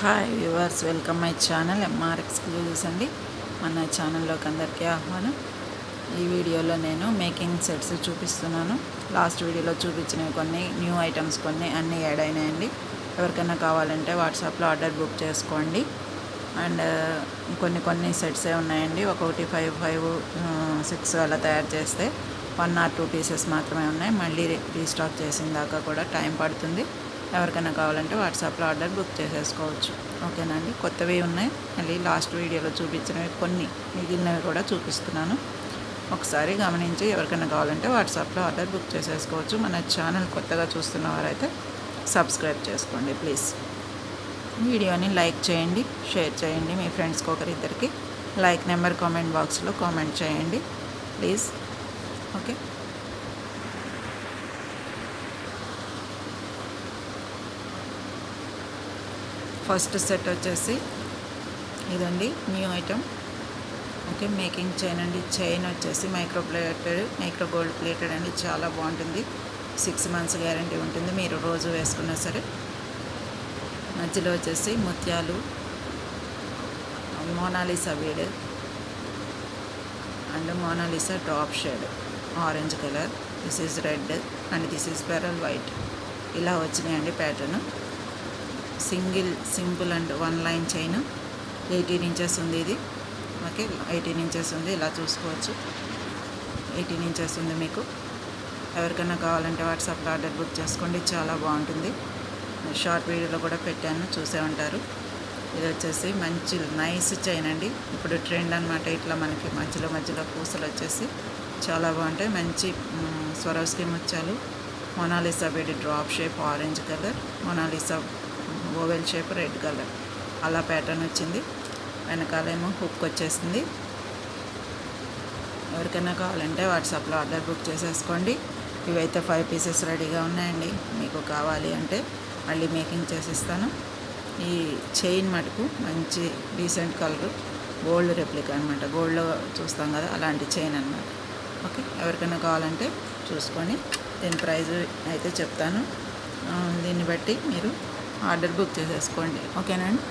Hi viewers welcome my channel MR exclusives అండి. మన ఛానల్లోకి అందరికీ ఆహ్వానం. ఈ వీడియోలో నేను మేకింగ్ సెట్స్ చూపిస్తున్నాను. లాస్ట్ వీడియోలో చూపించినవి కొన్ని న్యూ ఐటమ్స్ కొన్ని అన్నీ యాడ్ అయినాయండి. ఎవరికైనా కావాలంటే వాట్సాప్లో ఆర్డర్ బుక్ చేసుకోండి. అండ్ కొన్ని కొన్ని సెట్సే ఉన్నాయండి. ఒక్కొక్కటి ఫైవ్ ఫైవ్ సిక్స్ అలా తయారు చేస్తే వన్ ఆర్ టూ పీసెస్ మాత్రమే ఉన్నాయి. మళ్ళీ రీస్టాక్ చేసిన దాకా కూడా టైం పడుతుంది. ఎవరికైనా కావాలంటే వాట్సాప్లో ఆర్డర్ బుక్ చేసేసుకోవచ్చు. ఓకేనండి కొత్తవి ఉన్నాయి. మళ్ళీ లాస్ట్ వీడియోలో చూపించినవి కొన్ని. మిగిలినవి కూడా చూపిస్తున్నాను. ఒకసారి గమనించి ఎవరికైనా కావాలంటే వాట్సాప్లో ఆర్డర్ బుక్ చేసేసుకోవచ్చు. మన ఛానల్ కొత్తగా చూస్తున్న వారైతే సబ్స్క్రైబ్ చేసుకోండి ప్లీజ్. వీడియోని లైక్ చేయండి షేర్ చేయండి. మీ ఫ్రెండ్స్కి ఒకరిద్దరికి లైక్ నెంబర్ కామెంట్ బాక్స్లో కామెంట్ చేయండి ప్లీజ్. ఓకే? ఫస్ట్ సెట్ వచ్చేసి ఇదండి new item okay making chain అండి. చైన్ వచ్చేసి micro plated micro gold plated అండి. చాలా బాగుంటుంది. సిక్స్ మంత్స్ గ్యారంటీ ఉంటుంది. మీరు రోజు వేసుకున్నా సరే. మధ్యలో వచ్చేసి ముత్యాలు Monalisa bead and Monalisa drop shade orange colour this is red and this is pearl white ఇలా వచ్చినాయండి pattern single simple and one line chain. Eighteen inches ఉంది ఇది. ఓకే ఎయిటీన్ ఇంచెస్ ఉంది. ఇలా చూసుకోవచ్చు. ఎయిటీన్ ఇంచెస్ ఉంది మీకు. ఎవరికైనా కావాలంటే వాట్సాప్లో ఆర్డర్ బుక్ చేసుకోండి. చాలా బాగుంటుంది. షార్ట్ వీడియోలో కూడా పెట్టాను. చూసే ఉంటారు. ఇది వచ్చేసి మంచి నైస్ చైన్ అండి. ఇప్పుడు ట్రెండ్ అనమాట ఇట్లా మనకి మధ్యలో మధ్యలో పూసలు వచ్చేసి చాలా బాగుంటాయి. మంచి స్వరోస్కి ముత్యాలు. మొనాలిసా వేడి drop shape orange colour. Monalisa oval shape red colour. అలా ప్యాటర్న్ వచ్చింది. వెనకాలేమో హుక్ వచ్చేసింది. ఎవరికైనా కావాలంటే వాట్సాప్లో ఆర్డర్ బుక్ చేసేసుకోండి. ఇవైతే ఫైవ్ పీసెస్ రెడీగా ఉన్నాయండి. మీకు కావాలి అంటే మళ్ళీ మేకింగ్ చేసిస్తాను. ఈ చైన్ మటుకు మంచి డీసెంట్ కలర్ గోల్డ్ రెప్లికా అనమాట గోల్డ్లో చూస్తాం కదా అలాంటి చైన్ అనమాట ఓకే? ఎవరికైనా కావాలంటే చూసుకొని దీని ప్రైజ్ అయితే చెప్తాను. దీన్ని బట్టి మీరు ఆర్డర్ బుక్ చేసేసుకోండి. ఓకేనండి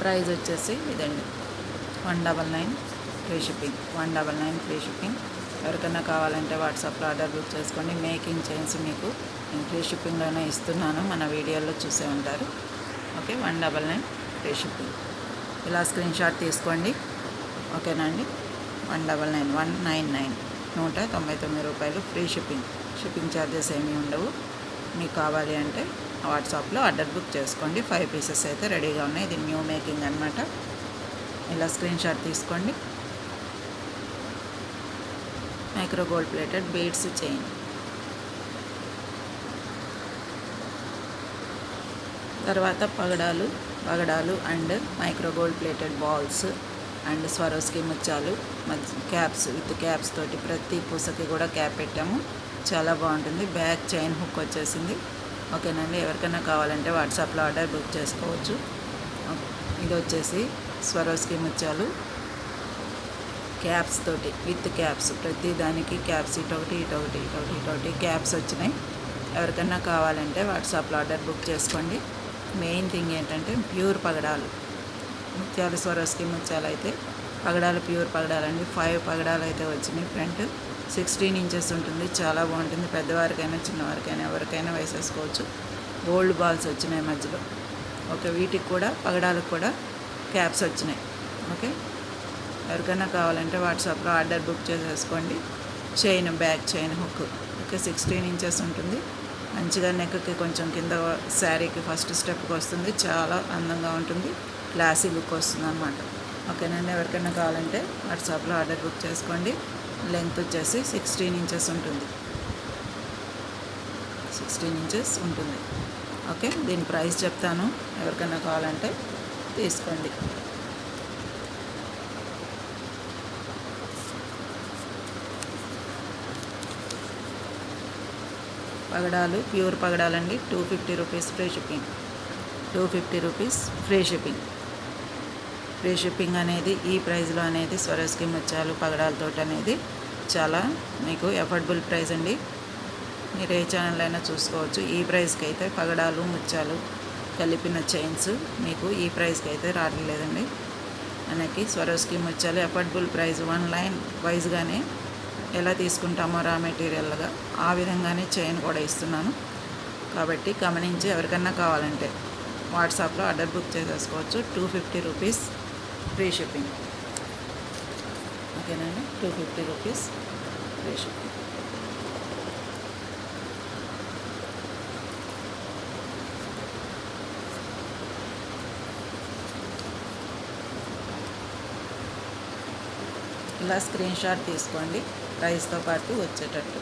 ప్రైజ్ వచ్చేసి ఇదండి. One double nine free shipping. One double nine free shipping. ఎవరికైనా కావాలంటే వాట్సాప్లో ఆర్డర్ బుక్ చేసుకోండి. మేకింగ్ చైన్స్ మీకు నేను ఫ్రీ షిప్పింగ్లోనే ఇస్తున్నాను. మన వీడియోలో చూసే ఉంటారు. Okay one double nine free shipping. ఇలా స్క్రీన్ షాట్ తీసుకోండి. ఓకేనా అండి? One double nine one nine nine నూట తొంభై తొమ్మిది రూపాయలు ఫ్రీ షిప్పింగ్. షిప్పింగ్ ఛార్జెస్ ఏమీ ఉండవు. మీకు కావాలి అంటే వాట్సాప్లో ఆర్డర్ బుక్ చేసుకోండి. ఫైవ్ పీసెస్ అయితే రెడీగా ఉన్నాయి. ఇది న్యూ మేకింగ్ అనమాట ఇలా స్క్రీన్ షాట్ తీసుకోండి. Micro gold plated beads chain తర్వాత పగడాలు పగడాలు and micro gold plated balls and Swarovski ముత్యాలు క్యాప్స్ విత్ క్యాప్స్ తోటి ప్రతి పూసకి కూడా క్యాప్ పెట్టాము. చాలా బాగుంటుంది. బ్యాక్ చైన్ హుక్ వచ్చేసింది. ఓకేనండి. ఎవరికైనా కావాలంటే వాట్సాప్లో ఆర్డర్ బుక్ చేసుకోవచ్చు. ఇది వచ్చేసి స్వరోస్కి ముత్యాలు. క్యాప్స్ తోటి విత్ క్యాప్స్. ప్రతి దానికి క్యాప్స్ ఇటొకటి ఇటొకటి ఇటొకటి ఇటొకటి క్యాప్స్ వచ్చినాయి. ఎవరికైనా కావాలంటే వాట్సాప్లో ఆర్డర్ బుక్ చేసుకోండి. మెయిన్ థింగ్ ఏంటంటే ప్యూర్ పగడాలు. ముత్యాలు స్వరోస్కి ముత్యాలు అయితే పగడాలు ప్యూర్ పగడాలండి. ఫైవ్ పగడాలు అయితే వచ్చినాయి ఫ్రంట్. సిక్స్టీన్ ఇంచెస్ ఉంటుంది. చాలా బాగుంటుంది. పెద్దవారికైనా చిన్నవారికైనా ఎవరికైనా వేసేసుకోవచ్చు. గోల్డ్ బాల్స్ వచ్చినాయి మధ్యలో. ఓకే వీటికి కూడా పగడాలకు కూడా క్యాబ్స్ వచ్చినాయి. ఓకే? ఎవరికైనా కావాలంటే వాట్సాప్లో ఆర్డర్ బుక్ చేసేసుకోండి. Chain back chain hook. Okay sixteen inches ఉంటుంది. మంచిగా నెక్కి కొంచెం కింద శారీకి ఫస్ట్ స్టెప్కి వస్తుంది. చాలా అందంగా ఉంటుంది. క్లాసీ లుక్ వస్తుంది అనమాట ఓకేనండి ఎవరికైనా కావాలంటే వాట్సాప్లో ఆర్డర్ బుక్ చేసుకోండి. లెంగ్త్ వచ్చేసి సిక్స్టీన్ ఇంచెస్ ఉంటుంది. సిక్స్టీన్ ఇంచెస్ ఉంటుంది. ఓకే దీని ప్రైస్ చెప్తాను. ఎవరికైనా కావాలంటే తీసుకోండి. పగడాలు pure పగడాలండి. Two fifty rupees free shipping. Two fifty rupees free shipping. Free shipping అనేది ఈ ప్రైస్లో అనేది స్వరస్కి ముత్యాలు పగడాలతో అనేది చాలా మీకు ఎఫర్డబుల్ ప్రైస్ అండి. మీరు ఏ ఛానల్ అయినా చూసుకోవచ్చు. ఈ ప్రైస్కి అయితే పగడాలు ముత్యాలు కలిపిన చైన్స్. మీకు ఈ ప్రైస్కి అయితే రావట్లేదండి మనకి స్వర స్కీమ్ వచ్చాలి. ఎఫర్డబుల్ ప్రైస్ వన్ లైన్ వైజ్గానే ఎలా తీసుకుంటామో రా మెటీరియల్గా ఆ విధంగానే చైన్ కూడా ఇస్తున్నాను. కాబట్టి గమనించి ఎవరికన్నా కావాలంటే వాట్సాప్లో ఆర్డర్ బుక్ చేసేసుకోవచ్చు. Two fifty rupees free shipping. ఓకేనండి two fifty rupees free shipping. ఇలా స్క్రీన్ షాట్ తీసుకోండి. ప్రైస్తో పాటు వచ్చేటట్టు.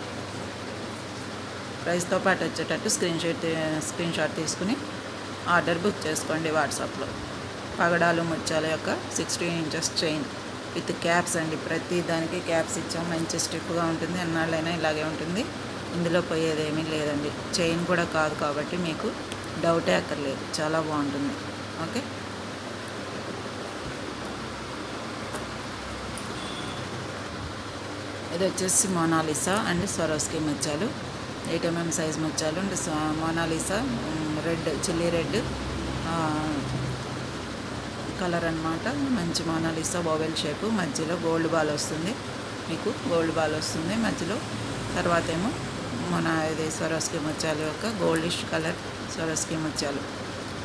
ప్రైస్తో పాటు వచ్చేటట్టు స్క్రీన్ షాట్ స్క్రీన్ షాట్ తీసుకుని ఆర్డర్ బుక్ చేసుకోండి వాట్సాప్లో. పగడాలు ముత్యాల యొక్క sixteen inches chain with caps అండి. ప్రతి దానికి క్యాప్స్ ఇచ్చాం. మంచి స్టిప్గా ఉంటుంది. ఎన్నాళ్ళైనా ఇలాగే ఉంటుంది. ఇందులో పోయేది ఏమీ లేదండి. చైన్ కూడా కాదు కాబట్టి మీకు డౌటే అక్కర్లేదు. చాలా బాగుంటుంది. ఓకే ఇది వచ్చేసి మోనాలిసా అండ్ స్వరోస్కి మచ్చాలు eight MM size మచ్చాలు and Monalisa red chilli red colour అనమాట మంచి మోనాలిసా బోవెల్ షేపు మధ్యలో గోల్డ్ బాల్ వస్తుంది మీకు. గోల్డ్ బాల్ వస్తుంది మధ్యలో. తర్వాత ఏమో మన ఇది స్వరోస్కి ముత్యాలు యొక్క గోల్డిష్ కలర్ స్వరోస్కి ముత్యాలు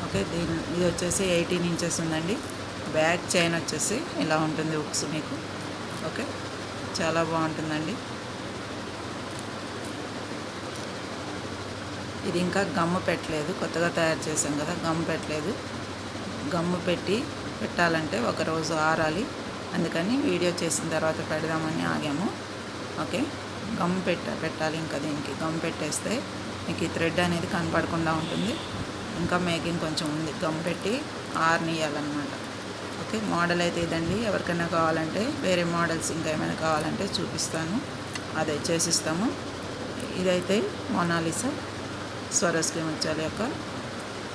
ఓకే దీని ఇది వచ్చేసి ఎయిటీన్ ఇంచెస్ ఉందండి. బ్యాక్ చైన్ వచ్చేసి ఇలా ఉంటుంది ఉక్స్ మీకు. ఓకే చాలా బాగుంటుందండి. ఇది ఇంకా గమ్ము పెట్టలేదు. కొత్తగా తయారు చేసాం కదా గమ్ము పెట్టలేదు. గమ్ము పెట్టి పెట్టాలంటే ఒకరోజు ఆరాలి. అందుకని వీడియో చేసిన తర్వాత పెడదామని ఆగాము. ఓకే? గమ్ పెట్ట పెట్టాలి ఇంకా దీనికి. గమ్ పెట్టేస్తే మీకు ఈ థ్రెడ్ అనేది కనపడకుండా ఉంటుంది. ఇంకా మేకింగ్ కొంచెం ఉంది. గమ్ పెట్టి ఆరనియాలన్నమాట. ఓకే మోడల్ అయితే ఇదండి. ఎవరికైనా కావాలంటే వేరే మోడల్స్ ఇంకా ఏమైనా కావాలంటే చూపిస్తాను. అదే చేసిస్తాము. ఇదైతే మొనాలిసా స్వరస్కి ముత్యాల యొక్క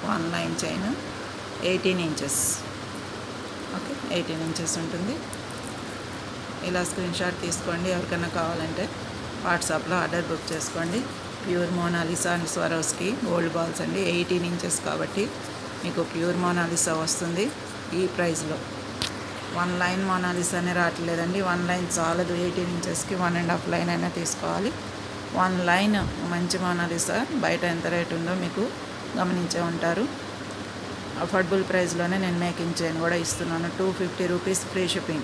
one line chain eighteen inches. Okay eighteen inches ఉంటుంది. ఇలా స్క్రీన్ షాట్ తీసుకోండి. ఎవరికైనా కావాలంటే వాట్సాప్లో ఆర్డర్ బుక్ చేసుకోండి. Pure Monalisa and Swarovski gold balls అండి. ఎయిటీన్ ఇంచెస్ కాబట్టి మీకు ప్యూర్ మోనాలిసా వస్తుంది. ఈ ప్రైస్లో వన్ లైన్ మోనాలిసానే రావట్లేదండి వన్ లైన్ చాలదు. ఎయిటీన్ ఇంచెస్కి వన్ అండ్ హాఫ్ లైన్ అయినా తీసుకోవాలి. వన్ లైన్ మంచి మోనాలిసా. బయట ఎంత రేట్ ఉందో మీకు గమనించే ఉంటారు. అఫోర్డబుల్ ప్రైస్లోనే నేను మేకింగ్ కూడా ఇస్తున్నాను. Two fifty rupees free shipping.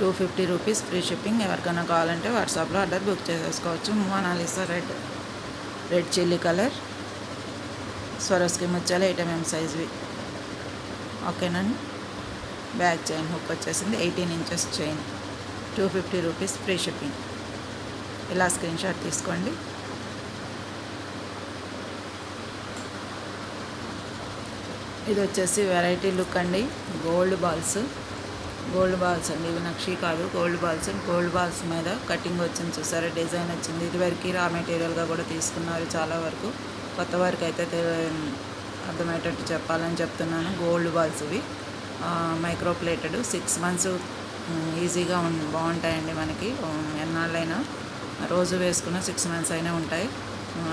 Two fifty rupees free shipping. ఎవరికైనా కావాలంటే వాట్సాప్లో ఆర్డర్ బుక్ చేసేసుకోవచ్చు. Monalisa red. Red chilli colour. Swarovski ముచ్చాలి eight MM సైజ్వి. ఓకేనండి. బ్యాక్ చైన్ హుక్ వచ్చేసింది. Eighteen inches chain. Two fifty rupees free shipping. ఇలా screen shot తీసుకోండి. ఇది వచ్చేసి వెరైటీ లుక్ అండి. Gold balls. గోల్డ్ బాల్స్ అండి. ఇవి నక్షి కాదు. Gold balls. గోల్డ్ బాల్స్ మీద కటింగ్ వచ్చింది చూసారా? డిజైన్ వచ్చింది. ఇదివరకు రా మెటీరియల్గా కూడా తీసుకున్నారు చాలా వరకు. కొత్త వారికి అయితే అర్థమయ్యేటట్టు చెప్పాలని చెప్తున్నాను. గోల్డ్ బాల్స్ ఇవి. మైక్రో ప్లేటెడ్ సిక్స్ మంత్స్ ఈజీగా బాగుంటాయండి మనకి. ఎన్నాళ్ళైనా రోజు వేసుకున్న సిక్స్ మంత్స్ అయినా ఉంటాయి.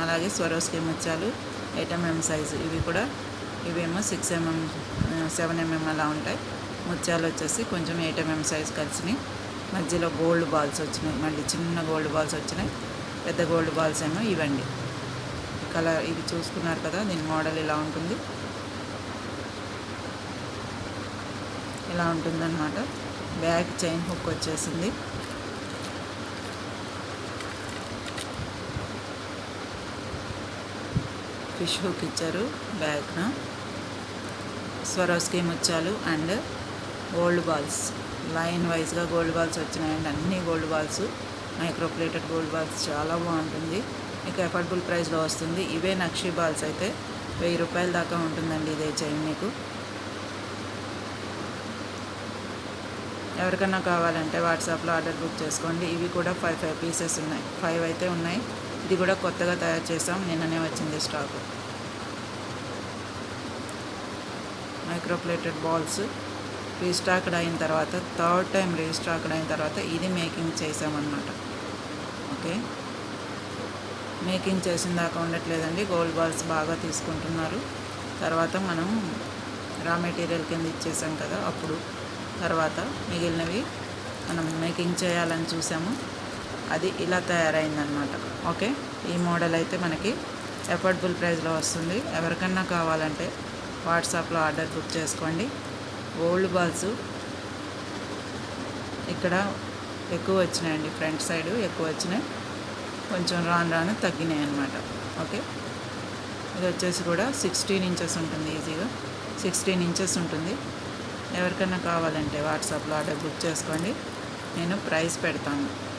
అలాగే స్వరోస్కి ముత్యాలు ఎయిట్ ఎంఎం సైజు ఇవి కూడా. ఇవేమో సిక్స్ ఎంఎం సెవెన్ ఎంఎం అలా ఉంటాయి. ముత్యాలు వచ్చేసి కొంచెం ఎయిట్ ఎంఎం సైజ్ కలిసినాయి మధ్యలో గోల్డ్ బాల్స్ వచ్చినాయి. మళ్ళీ చిన్న గోల్డ్ బాల్స్ వచ్చినాయి. పెద్ద గోల్డ్ బాల్స్ ఏమో ఇవండి. కలర్ ఇది చూసుకున్నారు కదా దీని మోడల్ ఇలా ఉంటుంది. ఇలా ఉంటుందన్నమాట. బ్యాక్ చైన్ హుక్ వచ్చేసింది. ఫిష్ హుక్ ఇచ్చారు బ్యాగ్న. స్వరోస్కి ముచ్చాలు అండ్ గోల్డ్ బాల్స్. లైన్ వైజ్గా గోల్డ్ బాల్స్ వచ్చినాయండి. అన్ని gold balls micro plated gold balls చాలా బాగుంటుంది. మీకు అఫోర్డబుల్ ప్రైస్లో వస్తుంది. ఇవే నక్షి బాల్స్ అయితే వెయ్యి రూపాయల దాకా ఉంటుందండి ఇదే చైన్ మీకు. ఎవరికన్నా కావాలంటే వాట్సాప్లో ఆర్డర్ బుక్ చేసుకోండి. ఇవి కూడా ఫైవ్ ఫైవ్ పీసెస్ ఉన్నాయి. ఫైవ్ అయితే ఉన్నాయి. ఇది కూడా కొత్తగా తయారు చేసాం. నిన్ననే వచ్చింది స్టాక్ మైక్రోప్లేటెడ్ బాల్స్ రీస్టాక్డ్ అయిన తర్వాత థర్డ్ టైం రీస్టాక్డ్ అయిన తర్వాత ఇది మేకింగ్ చేసామన్నమాట. ఓకే మేకింగ్ చేసిన దాకా ఉండట్లేదండి. గోల్డ్ బాల్స్ బాగా తీసుకుంటున్నారు. తర్వాత మనం రా మెటీరియల్ కింద ఇచ్చేసాం కదా అప్పుడు. తర్వాత మిగిలినవి మనం మేకింగ్ చేయాలని చూసాము. అది ఇలా తయారైందనమాట ఓకే? ఈ మోడల్ అయితే మనకి ఎఫోర్డబుల్ ప్రైస్లో వస్తుంది. ఎవరికన్నా కావాలంటే వాట్సాప్లో ఆర్డర్ బుక్ చేసుకోండి. గోల్డ్ బాల్స్ ఇక్కడ ఎక్కువ వచ్చినాయండి. ఫ్రంట్ సైడ్ ఎక్కువ వచ్చినాయి. కొంచెం రాను రాను తగ్గినాయి అనమాట ఓకే? ఇది వచ్చేసి కూడా సిక్స్టీన్ ఇంచెస్ ఉంటుంది ఈజీగా. సిక్స్టీన్ ఇంచెస్ ఉంటుంది. ఎవరికైనా కావాలంటే వాట్సాప్లో ఆర్డర్ బుక్ చేసుకోండి. నేను ప్రైస్ పెడతాను.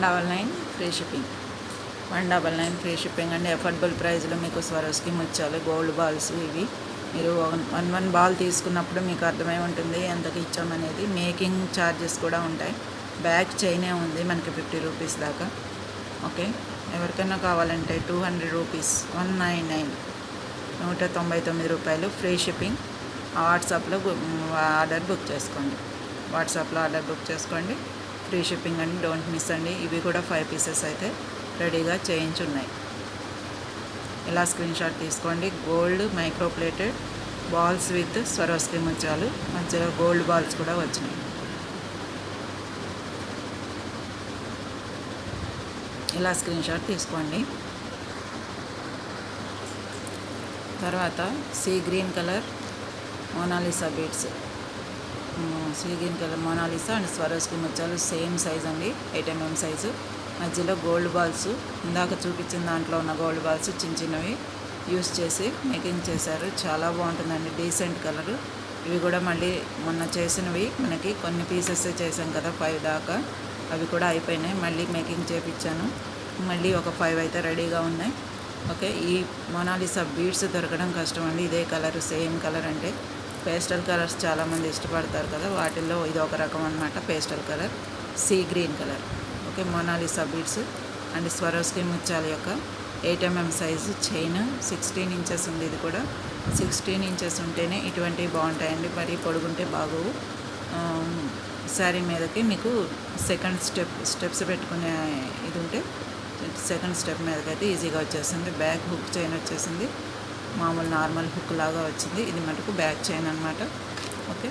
One double nine free shipping. One double nine free shipping అండి అఫోర్డబుల్ ప్రైస్లో మీకు స్వరోస్కి వచ్చాలి. గోల్డ్ బాల్స్ ఇవి. మీరు వన్ వన్ వన్ బాల్ తీసుకున్నప్పుడు మీకు అర్థమై ఉంటుంది ఎంతకి ఇచ్చామనేది. మేకింగ్ ఛార్జెస్ కూడా ఉంటాయి. బ్యాక్ చైనే ఉంది మనకి ఫిఫ్టీ రూపీస్ దాకా. ఓకే? ఎవరికైనా కావాలంటే two hundred rupees one nine nine నూట తొంభై తొమ్మిది రూపాయలు ఫ్రీ షిప్పింగ్. వాట్సాప్లో ఆర్డర్ బుక్ చేసుకోండి. వాట్సాప్లో ఆర్డర్ బుక్ చేసుకోండి. ఫ్రీ షిప్పింగ్ అండి డోంట్ మిస్ అండి. ఇవి కూడా ఫైవ్ పీసెస్ అయితే రెడీగా చేయించున్నాయి. ఇలా స్క్రీన్ షాట్ తీసుకోండి. Gold micro plated balls with Swarovski ముత్యాలు. మధ్యలో గోల్డ్ బాల్స్ కూడా వచ్చినాయి. ఇలా స్క్రీన్ షాట్ తీసుకోండి. తర్వాత sea green colour Monalisa beads స్విగ్గీని colour Mona Lisa and Swarovski ముత్యాలు సేమ్ సైజ్ అండి. Eight MM size. మధ్యలో గోల్డ్ బాల్స్. ఇందాక చూపించిన దాంట్లో ఉన్న గోల్డ్ బాల్స్ చిన్న చిన్నవి యూస్ చేసి మేకింగ్ చేశారు. చాలా బాగుంటుందండి. Decent colour. ఇవి కూడా మళ్ళీ మొన్న చేసినవి. మనకి కొన్ని పీసెస్ చేసాం కదా ఫైవ్ దాకా. అవి కూడా అయిపోయినాయి. మళ్ళీ మేకింగ్ చేపించాను. మళ్ళీ ఒక ఫైవ్ అయితే రెడీగా ఉన్నాయి. ఓకే ఈ మొనాలిసా బీడ్స్ దొరకడం కష్టం అండి. ఇదే కలర్ సేమ్ కలర్ అంటే. పేస్టల్ కలర్స్ చాలామంది ఇష్టపడతారు కదా వాటిల్లో ఇది ఒక రకం అనమాట pastel colour sea green colour. Okay Monalisa beads and Swarovski ముత్యాల యొక్క eight MM size chain sixteen inches ఉంది ఇది కూడా. సిక్స్టీన్ ఇంచెస్ ఉంటేనే ఇటువంటివి బాగుంటాయండి మరి పొడుగుంటే బాగోవు. శారీ మీదకి మీకు సెకండ్ స్టెప్ స్టెప్స్ పెట్టుకునే ఇది ఉంటే సెకండ్ స్టెప్ మీదకైతే ఈజీగా వచ్చేస్తుంది బ్యాక్ హుక్ చైన్ వచ్చేసింది. మామూలు నార్మల్ హుక్ లాగా వచ్చింది. ఇది మటుకు బ్యాక్ చైన్ అనమాట ఓకే?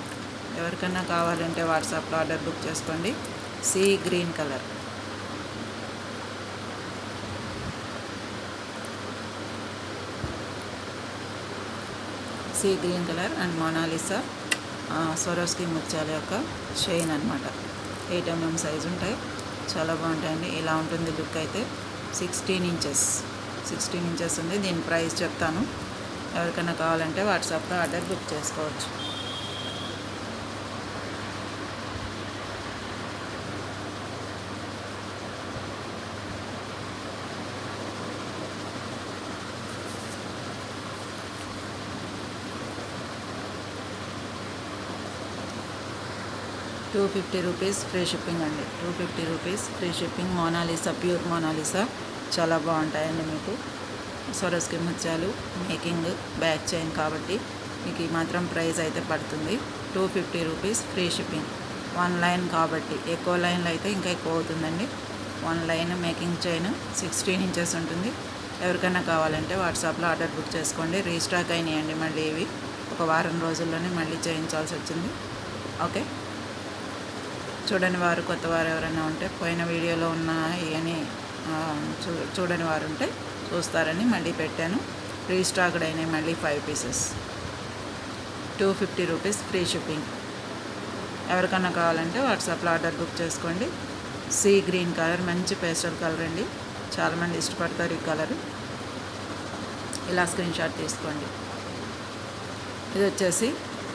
ఎవరికైనా కావాలంటే వాట్సాప్లో ఆర్డర్ బుక్ చేసుకోండి. Sea green colour. Sea green colour and Monalisa Swarovski ముత్యాల యొక్క చైన్ అనమాట ఎయిట్ ఎంఎం సైజ్ ఉంటాయి. చాలా బాగుంటాయండి. ఇలా ఉంటుంది లుక్ అయితే. Sixteen inches. సిక్స్టీన్ ఇంచెస్ ఉంది. దీని ప్రైస్ చెప్తాను. ఎవరికైనా కావాలంటే వాట్సాప్లో ఆర్డర్ బుక్ చేసుకోవచ్చు. Two fifty rupees free shipping అండి. Two fifty rupees free shipping Monalisa pure Monalisa. చాలా బాగుంటాయండి మీకు. సొరస్కి ముత్యాలు మేకింగ్ బ్యాక్ చైన్ కాబట్టి మీకు ఈ మాత్రం ప్రైస్ అయితే పడుతుంది. Two fifty rupees free shipping. One line కాబట్టి ఎక్కువ లైన్లో అయితే ఇంకా ఎక్కువ అవుతుందండి. One line making chain sixteen inches ఉంటుంది. ఎవరికైనా కావాలంటే వాట్సాప్లో ఆర్డర్ బుక్ చేసుకోండి. రీస్టాక్ అయినాయండి మళ్ళీ ఇవి. ఒక వారం రోజుల్లోనే మళ్ళీ చేయించాల్సి వచ్చింది. ఓకే? చూడని వారు కొత్త వారు ఎవరైనా ఉంటే పోయిన వీడియోలో ఉన్నాయి అని చూ చూడని వారు ఉంటే చూస్తారని మళ్ళీ పెట్టాను. రీస్టాక్డ్ అయినాయి మళ్ళీ five pieces two fifty rupees free shipping ఎవరికన్నా కావాలంటే వాట్సాప్లో ఆర్డర్ బుక్ చేసుకోండి. సీ గ్రీన్ కలర్ మంచి పేస్టల్ కలర్ అండి. చాలామంది ఇష్టపడతారు ఈ కలర్ ఇలా స్క్రీన్ షాట్ తీసుకోండి. ఇది వచ్చేసి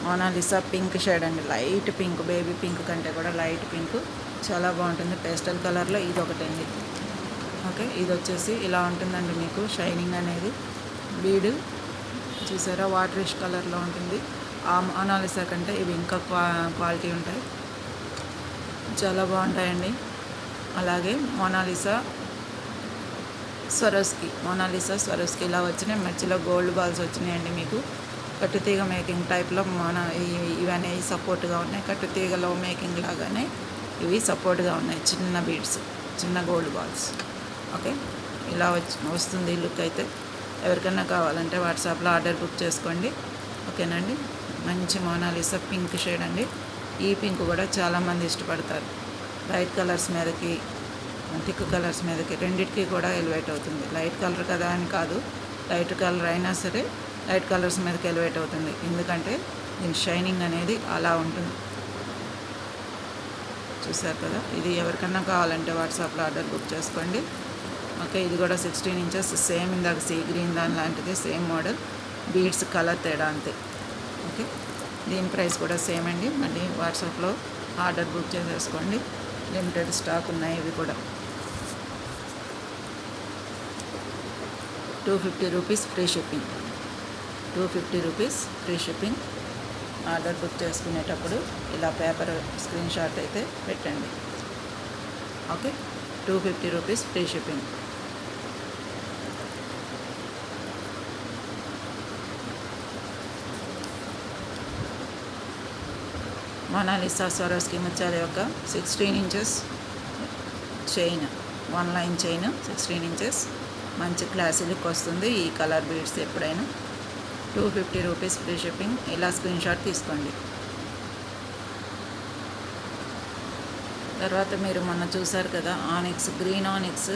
మోనాలిసా పింక్ షేడ్ అండి. లైట్ పింక్ బేబీ పింక్ కంటే కూడా లైట్ పింక్ చాలా బాగుంటుంది పేస్టల్ కలర్లో ఇది ఒకటండి ఓకే ఇది వచ్చేసి ఇలా ఉంటుందండి మీకు షైనింగ్ అనేది. బీడు చూసారా వాటరిష్ కలర్లో ఉంటుంది. ఆ మోనాలిసా కంటే ఇవి ఇంకా క్వా క్వాలిటీ ఉంటాయి. చాలా బాగుంటాయండి. అలాగే మోనాలిసా స్వరోస్కి మోనాలిసా స్వరోస్కి ఇలా వచ్చినాయి. మధ్యలో గోల్డ్ బాల్స్ వచ్చినాయండి మీకు. కట్టుతీగ మేకింగ్ టైప్లో మన ఇవన్నీ సపోర్ట్గా ఉన్నాయి. కట్టుతీగలో మేకింగ్ లాగానే ఇవి సపోర్ట్గా ఉన్నాయి. చిన్న బీడ్స్ చిన్న గోల్డ్ బాల్స్. ఓకే? ఇలా వచ్చి వస్తుంది లుక్ అయితే. ఎవరికైనా కావాలంటే వాట్సాప్లో ఆర్డర్ బుక్ చేసుకోండి. ఓకేనండి? మంచి మోనాలిసా పింక్ షేడ్ అండి. ఈ పింక్ కూడా చాలామంది ఇష్టపడతారు. లైట్ కలర్స్ మీదకి థిక్ కలర్స్ మీదకి రెండిటికి కూడా ఎలివేట్ అవుతుంది. లైట్ కలర్ కదా అని కాదు. లైట్ కలర్ అయినా సరే లైట్ కలర్స్ మీదకి ఎలివేట్ అవుతుంది. ఎందుకంటే దీని షైనింగ్ అనేది అలా ఉంటుంది. చూసారు కదా? ఇది ఎవరికన్నా కావాలంటే వాట్సాప్లో ఆర్డర్ బుక్ చేసుకోండి. ఓకే ఇది కూడా సిక్స్టీన్ ఇంచెస్ సేమ్ ఇందాక సీ గ్రీన్ దాని లాంటిది సేమ్ మోడల్ బీడ్స్ కలర్ తేడా అంతే. ఓకే దీని ప్రైస్ కూడా సేమ్ అండి. మళ్ళీ వాట్సాప్లో ఆర్డర్ బుక్ చేసేసుకోండి. లిమిటెడ్ స్టాక్ ఉన్నాయి ఇవి కూడా. Two fifty rupees free shipping two fifty rupees free shipping order book చేసుకునేటప్పుడు ఇలా పేపర్ స్క్రీన్ షాట్ అయితే పెట్టండి. Okay two fifty rupees free shipping Monalisa Swarovski ముత్యాల యొక్క sixteen inches chain one line chain sixteen inches. మంచి classy look వస్తుంది. ఈ colour beads ఎప్పుడైనా two fifty rupees free shipping. ఇలా స్క్రీన్ షాట్ తీసుకోండి. తర్వాత మీరు మొన్న చూసారు కదా onyx green onyx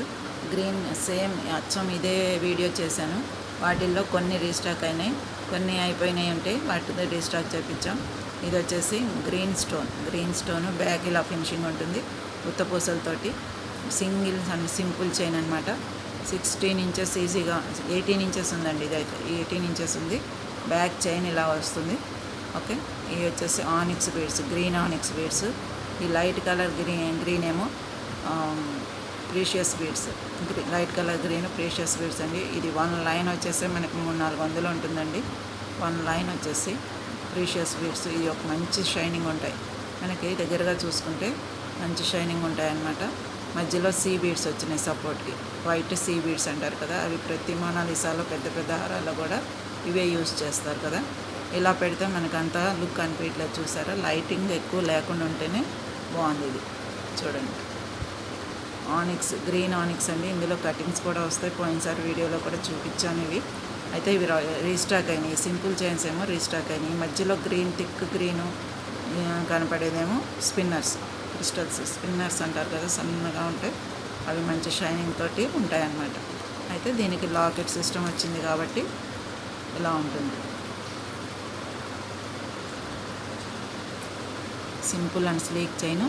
green same అచ్చం ఇదే వీడియో చేశాను. వాటిల్లో కొన్ని రీస్టాక్ అయినాయి. కొన్ని అయిపోయినాయి ఉంటే వాటితో రీస్టాక్ చేపించాం. ఇది వచ్చేసి green stone. Green stone back ఇలా ఫినిషింగ్ ఉంటుంది. ఉత్తపూసలతోటి సింగిల్ అండ్ సింపుల్ చైన్ అనమాట సిక్స్టీన్ ఇంచెస్ ఈజీగా ఎయిటీన్ ఇంచెస్ ఉందండి ఇదైతే. ఎయిటీన్ ఇంచెస్ ఉంది. బ్యాక్ చైన్ ఇలా వస్తుంది. ఓకే. ఇవి వచ్చేసి onyx beads green onyx beads. ఈ లైట్ కలర్ గ్రీన్ గ్రీన్ ఏమో precious beads. Light colour green precious beads అండి. ఇది వన్ లైన్ వచ్చేసి మనకి మూడు నాలుగు వందలు ఉంటుందండి. వన్ లైన్ వచ్చేసి ప్రీషియస్ బీడ్స్ ఈ ఒక మంచి షైనింగ్ ఉంటాయి. మనకి దగ్గరగా చూసుకుంటే మంచి షైనింగ్ ఉంటాయి అన్నమాట మధ్యలో సీ బీడ్స్ వచ్చినాయి సపోర్ట్కి వైట్ సీ బీడ్స్ అంటారు కదా అవి ప్రతి మోనాలిసాలో పెద్ద పెద్ద హారాల్లో కూడా ఇవే యూస్ చేస్తారు కదా. ఇలా పెడితే మనకు లుక్ అనిపించట్లేదు చూసారా? లైటింగ్ ఎక్కువ లేకుండా ఉంటేనే బాగుంది ఇది. చూడండి. ఆనిక్స్ గ్రీన్ ఆనిక్స్ అండి. ఇందులో కటింగ్స్ కూడా వస్తాయి. పోయినసారి వీడియోలో కూడా చూపించాను ఇవి. అయితే ఇవి రీస్టాక్ అయినాయి. సింపుల్ చైన్స్ ఏమో రీస్టాక్ అయినాయి. మధ్యలో గ్రీన్ థిక్ గ్రీను కనపడేదేమో స్పిన్నర్స్ క్రిస్టల్స్ స్పిన్నర్స్ అంటారు కదా సన్నగా ఉంటాయి. అవి మంచి షైనింగ్ తోటి ఉంటాయన్నమాట. అయితే దీనికి లాకెట్ సిస్టమ్ వచ్చింది కాబట్టి ఇలా ఉంటుంది. సింపుల్ అండ్ స్లీక్ చైన్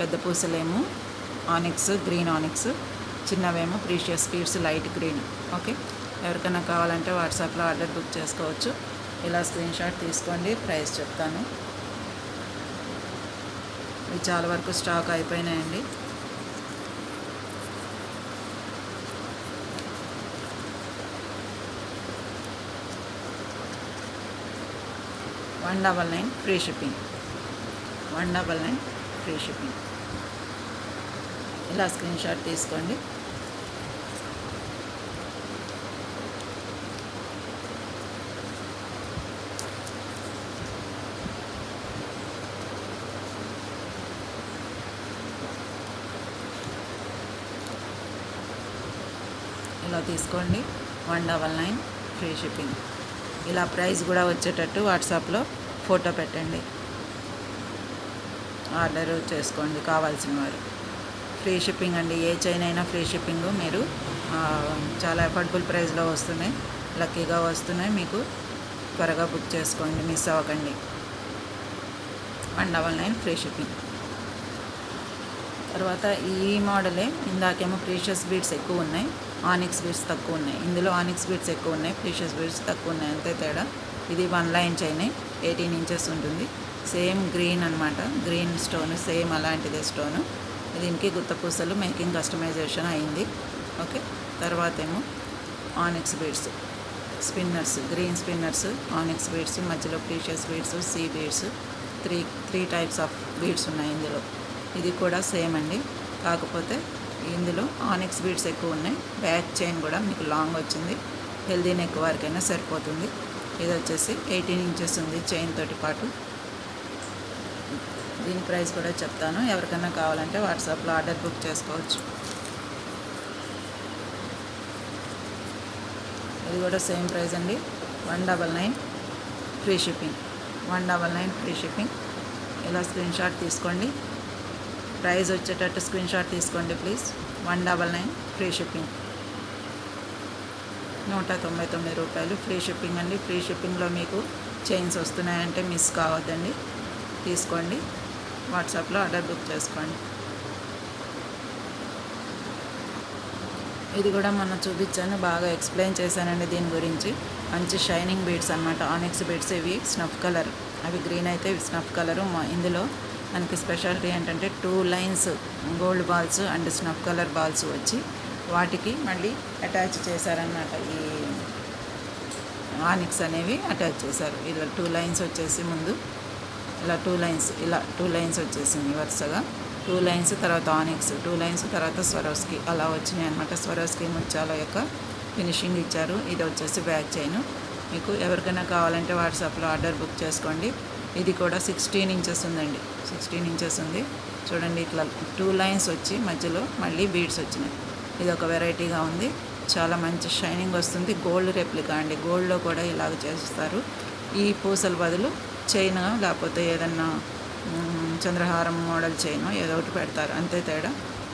పెద్ద పూసలేమో onyx green onyx చిన్నవేమో precious beads light green. Okay? ఎవరికైనా కావాలంటే వాట్సాప్లో ఆర్డర్ బుక్ చేసుకోవచ్చు. ఇలా స్క్రీన్ షాట్ తీసుకోండి ప్రైస్ చెప్తాను. ఇవి చాలా వరకు స్టాక్ అయిపోయినాయండి. One double nine free shipping. One double nine free shipping. ఇలా స్క్రీన్ షాట్ తీసుకోండి. తీసుకోండి. One double nine free shipping. ఇలా ప్రైస్ కూడా వచ్చేటట్టు వాట్సాప్లో ఫోటో పెట్టండి. ఆర్డర్ చేసుకోండి కావాల్సిన వారు. ఫ్రీ షిప్పింగ్ అండి. ఏ చైన్ అయినా ఫ్రీ షిప్పింగ్ మీరు చాలా అఫోర్డబుల్ ప్రైస్లో వస్తున్నాయి. లక్కీగా వస్తున్నాయి. మీకు త్వరగా బుక్ చేసుకోండి. మిస్ అవ్వకండి. One double nine free shipping. తర్వాత ఈ మోడలే ఇందాకేమో ప్రీషియస్ బీడ్స్ ఎక్కువ ఉన్నాయి. ఆనిక్స్ బీడ్స్ తక్కువ ఉన్నాయి. ఇందులో ఆనిక్స్ బీడ్స్ ఎక్కువ ఉన్నాయి. ప్రీషియస్ బీడ్స్ తక్కువ ఉన్నాయి. అంతే తేడా. ఇది one line chain. Eighteen inches ఉంటుంది. సేమ్ గ్రీన్ అనమాట గ్రీన్ స్టోన్ సేమ్ అలాంటిదే స్టోను. దీనికి గుత్త పూసలు మేకింగ్ కస్టమైజేషన్ అయింది. ఓకే. తర్వాత ఏమో onyx beads. Spinners. Green spinners onyx beads మధ్యలో precious beads sea beads. Three three types of beads ఉన్నాయి ఇందులో. ఇది కూడా సేమ్ అండి. కాకపోతే ఇందులో ఆనిక్స్ బీడ్స్ ఎక్కువ ఉన్నాయి. బ్యాక్ చైన్ కూడా మీకు లాంగ్ వచ్చింది. హెల్దీ నెక్ వరకైనా సరిపోతుంది. ఇది వచ్చేసి ఎయిటీన్ ఇంచెస్ ఉంది చైన్ తోటి పాటు. దీని ప్రైస్ కూడా చెప్తాను. ఎవరికైనా కావాలంటే వాట్సాప్లో ఆర్డర్ బుక్ చేసుకోవచ్చు. ఇది కూడా సేమ్ ప్రైస్ అండి. One double nine free shipping one double nine free shipping ఇలా స్క్రీన్ షాట్ తీసుకోండి. ప్రైస్ వచ్చేటట్టు స్క్రీన్ షాట్ తీసుకోండి please. One double nine free shipping. నూట తొంభై తొమ్మిది రూపాయలు ఫ్రీ షిప్పింగ్ అండి. ఫ్రీ షిప్పింగ్లో మీకు చైన్స్ వస్తున్నాయంటే మిస్ కావద్దండి. తీసుకోండి. వాట్సాప్లో ఆర్డర్ బుక్ చేసుకోండి. ఇది కూడా మొన్న చూపించాను బాగా ఎక్స్ప్లెయిన్ చేశానండి దీని గురించి. మంచి షైనింగ్ బీడ్స్ అనమాట ఆనిక్స్ బీడ్స్ ఇవి స్నఫ్ కలర్. అవి గ్రీన్ అయితే స్నఫ్ కలరు. ఇందులో దానికి స్పెషాలిటీ ఏంటంటే two lines gold balls and snuff colour balls వచ్చి వాటికి మళ్ళీ అటాచ్ చేశారనమాట ఈ ఆనిక్స్ అనేవి అటాచ్ చేశారు. ఇలా టూ లైన్స్ వచ్చేసి ముందు ఇలా టూ లైన్స్ ఇలా టూ లైన్స్ వచ్చేసింది వరుసగా. టూ లైన్స్ తర్వాత ఆనిక్స్ టూ లైన్స్ తర్వాత స్వరోస్కి అలా వచ్చినాయి అనమాట స్వరోస్కి ముత్యాల యొక్క ఫినిషింగ్ ఇచ్చారు. ఇది వచ్చేసి బ్యాక్ చైన్. మీకు ఎవరికైనా కావాలంటే వాట్సాప్లో ఆర్డర్ బుక్ చేసుకోండి. ఇది కూడా సిక్స్టీన్ ఇంచెస్ ఉందండి. సిక్స్టీన్ ఇంచెస్ ఉంది. చూడండి ఇట్లా టూ లైన్స్ వచ్చి మధ్యలో మళ్ళీ బీడ్స్ వచ్చినాయి. ఇది ఒక వెరైటీగా ఉంది. చాలా మంచి షైనింగ్ వస్తుంది. గోల్డ్ రెప్లికా అండి. గోల్డ్లో కూడా ఇలాగ చేస్తారు. ఈ పూసల బదులు చైన్ లేకపోతే ఏదన్నా చంద్రహారం మోడల్ చైన్ ఏదో ఒకటి పెడతారు. అంతే తేడా.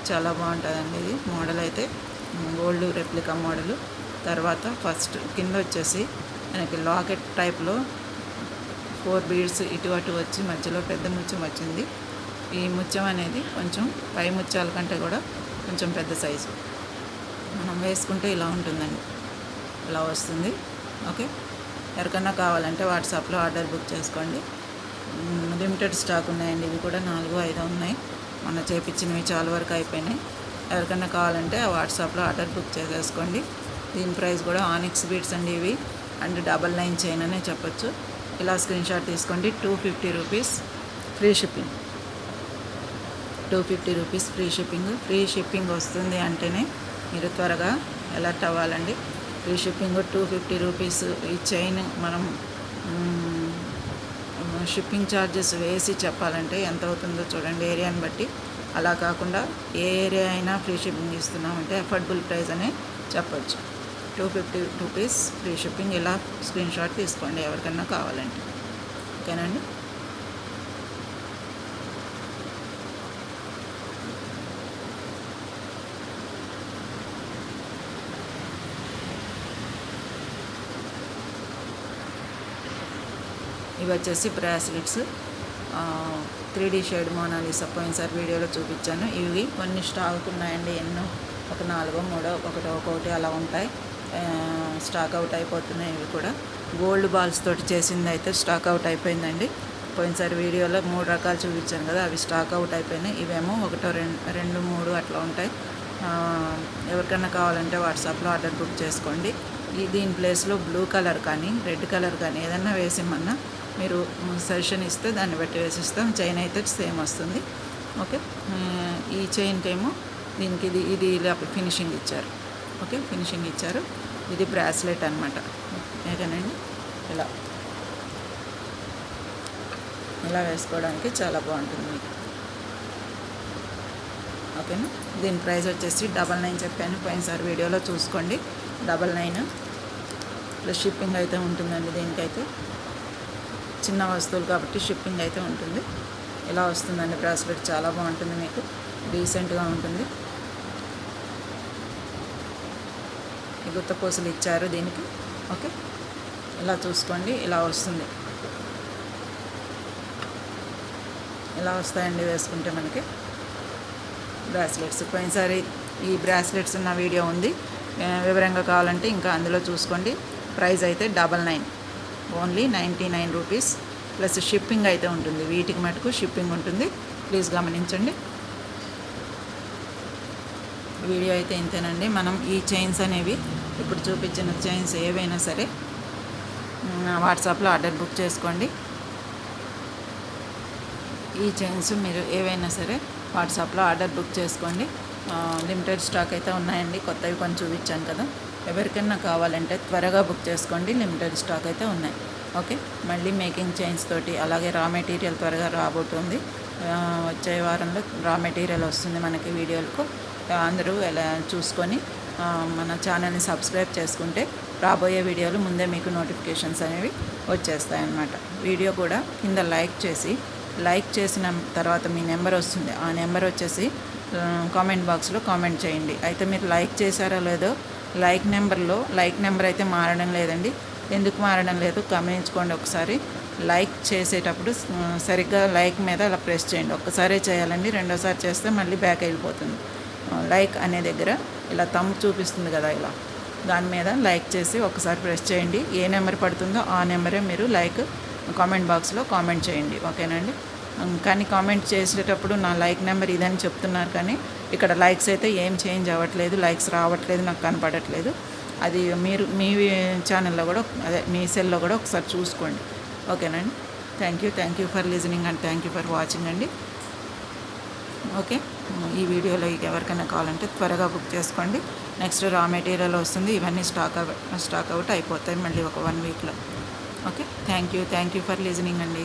చాలా బాగుంటుందండి ఇది. మోడల్ అయితే గోల్డ్ రెప్లికా మోడల్ తర్వాత ఫస్ట్ కింద వచ్చేసి మనకి లాకెట్ టైప్లో ఫోర్ బీడ్స్ ఇటు అటు వచ్చి మధ్యలో పెద్ద ముత్యం వచ్చింది. ఈ ముత్యం అనేది కొంచెం పై ముత్యాల కంటే కూడా కొంచెం పెద్ద సైజు. మనం వేసుకుంటే ఇలా ఉంటుందండి. ఇలా వస్తుంది. ఓకే? ఎవరికన్నా కావాలంటే వాట్సాప్లో ఆర్డర్ బుక్ చేసుకోండి. లిమిటెడ్ స్టాక్ ఉన్నాయండి. ఇవి కూడా నాలుగు ఐదు ఉన్నాయి. మొన్న చేపించినవి చాలా వరకు అయిపోయినాయి. ఎవరికన్నా కావాలంటే ఆ వాట్సాప్లో ఆర్డర్ బుక్ చేసేసుకోండి. దీని ప్రైస్ కూడా ఆనిక్స్ బీట్స్ అండి ఇవి. అండ్ డబల్ నైన్ చైన్ అనే చెప్పొచ్చు. ఇలా స్క్రీన్ షాట్ తీసుకోండి. Two fifty rupees free shipping two fifty rupees free shipping free shipping వస్తుంది అంటేనే మీరు త్వరగా అలర్ట్ అవ్వాలండి. Free shipping two fifty rupees ఈ చైన్ మనం షిప్పింగ్ ఛార్జెస్ వేసి చెప్పాలంటే ఎంత అవుతుందో చూడండి ఏరియాని బట్టి. అలా కాకుండా ఏ ఏరియా అయినా ఫ్రీ షిప్పింగ్ ఇస్తున్నామంటే అఫోర్డబుల్ ప్రైస్ అనే చెప్పచ్చు. Two fifty rupees free shipping ఇలా స్క్రీన్ షాట్ తీసుకోండి ఎవరికన్నా కావాలంటే. ఓకేనండి ఇవి వచ్చేసి bracelets. Three D shade Mona Lisa పోయినసారి వీడియోలో చూపించాను. ఇవి కొన్ని స్టాక్ ఉన్నాయండి. ఎన్నో ఒక నాలుగో మూడో ఒకటో ఒకటి అలా ఉంటాయి. స్టాక్ అవుట్ అయిపోతున్నాయి ఇవి కూడా. గోల్డ్ బాల్స్ తోటి చేసింది అయితే స్టాక్ అవుట్ అయిపోయిందండి. పోయినసారి వీడియోలో మూడు రకాలు చూపించాను కదా అవి స్టాక్ అవుట్ అయిపోయినాయి. ఇవేమో ఒకటో రెండు రెండు మూడు అట్లా ఉంటాయి. ఎవరికైనా కావాలంటే వాట్సాప్లో ఆర్డర్ బుక్ చేసుకోండి. ఈ దీని ప్లేస్లో బ్లూ కలర్ కానీ రెడ్ కలర్ కానీ ఏదన్నా వేసిమన్నా మీరు సజెషన్ ఇస్తే దాన్ని బట్టి వేసిస్తాం. చైన్ అయితే సేమ్ వస్తుంది. ఓకే? ఈ చైన్కేమో దీనికి ఇది ఇది ఇలా ఫినిషింగ్ ఇచ్చారు. ఓకే? ఫినిషింగ్ ఇచ్చారు. ఇది బ్రాస్లెట్ అనమాట ఓకేనండి ఇలా. ఇలా వేసుకోవడానికి చాలా బాగుంటుంది మీకు. ఓకేనా? దీని ప్రైస్ వచ్చేసి డబల్ నైన్ చెప్పాను. పోయినసారి వీడియోలో చూసుకోండి. Double nine. ప్లస్ షిప్పింగ్ అయితే ఉంటుందండి దీనికైతే. చిన్న వస్తువులు కాబట్టి షిప్పింగ్ అయితే ఉంటుంది. ఇలా వస్తుందండి బ్రాస్లెట్. చాలా బాగుంటుంది మీకు. డీసెంట్గా ఉంటుంది. ఈ గుత్త పూసలు ఇచ్చారు దీనికి. ఓకే? ఇలా చూసుకోండి ఇలా వస్తుంది. ఇలా వస్తాయండి వేసుకుంటే మనకి బ్రాస్లెట్స్. పోయినసారి ఈ బ్రాస్లెట్స్ ఉన్న వీడియో ఉంది. వివరంగా కావాలంటే ఇంకా అందులో చూసుకోండి. ప్రైస్ అయితే double nine. Only ninety nine rupees. Plus shipping అయితే ఉంటుంది. వీటికి మటుకు షిప్పింగ్ ఉంటుంది. ప్లీజ్ గమనించండి. వీడియో అయితే ఇంతేనండి. మనం ఈ చైన్స్ అనేవి ఇప్పుడు చూపించిన చైన్స్ ఏవైనా సరే వాట్సాప్లో ఆర్డర్ బుక్ చేసుకోండి. ఈ చైన్స్ మీరు ఏవైనా సరే వాట్సాప్లో ఆర్డర్ బుక్ చేసుకోండి. లిమిటెడ్ స్టాక్ అయితే ఉన్నాయండి కొత్తవి కొన్ని చూపించాను కదా. ఎవరికైనా కావాలంటే త్వరగా బుక్ చేసుకోండి లిమిటెడ్ స్టాక్ అయితే ఉన్నాయి. ఓకే? మళ్ళీ మేకింగ్ చైన్స్ తోటి అలాగే రా మెటీరియల్ త్వరగా రాబోతుంది. వచ్చే వారంలో రా మెటీరియల్ వస్తుంది మనకి వీడియోలకు. అందరూ ఎలా చూసుకొని మన ఛానల్ని సబ్స్క్రైబ్ చేసుకుంటే రాబోయే వీడియోలు ముందే మీకు నోటిఫికేషన్స్ అనేవి వచ్చేస్తాయి అన్నమాట వీడియో కూడా కింద లైక్ చేసి లైక్ చేసిన తర్వాత మీ నెంబర్ వస్తుంది. ఆ నెంబర్ వచ్చేసి కామెంట్ బాక్స్లో కామెంట్ చేయండి. అయితే మీరు లైక్ చేశారో లేదో లైక్ నెంబర్లో లైక్ నెంబర్ అయితే మారడం లేదండి. ఎందుకు మారడం లేదు? గమనించుకోండి ఒకసారి. లైక్ చేసేటప్పుడు సరిగ్గా లైక్ మీద అలా ప్రెస్ చేయండి. ఒక్కసారే చేయాలండి రెండోసారి చేస్తే మళ్ళీ బ్యాక్ వెళ్ళిపోతుంది లైక్ అనే దగ్గర ఇలా తమ్ చూపిస్తుంది కదా ఇలా. దాని మీద లైక్ చేసి ఒకసారి ప్రెస్ చేయండి. ఏ నెంబర్ పడుతుందో ఆ నెంబరే మీరు లైక్ కామెంట్ బాక్స్లో కామెంట్ చేయండి. ఓకేనండి కానీ కామెంట్ చేసేటప్పుడు నా లైక్ నెంబర్ ఇదని చెప్తున్నారు కానీ ఇక్కడ లైక్స్ అయితే ఏం చేంజ్ అవ్వట్లేదు. లైక్స్ రావట్లేదు నాకు కనపడట్లేదు. అది మీరు మీ ఛానల్లో కూడా అదే మీ సెల్లో కూడా ఒకసారి చూసుకోండి. ఓకేనండి thank you thank you for listening and thank you for watching అండి. ఓకే ఈ వీడియోలో ఎవరికైనా కావాలంటే త్వరగా బుక్ చేసుకోండి. నెక్స్ట్ రా మెటీరియల్ వస్తుంది. ఇవన్నీ స్టాక్ స్టాక్ అవుట్ అయిపోతాయి మళ్ళీ ఒక వన్ వీక్లో. Okay? Thank you. Thank you for listening అండి.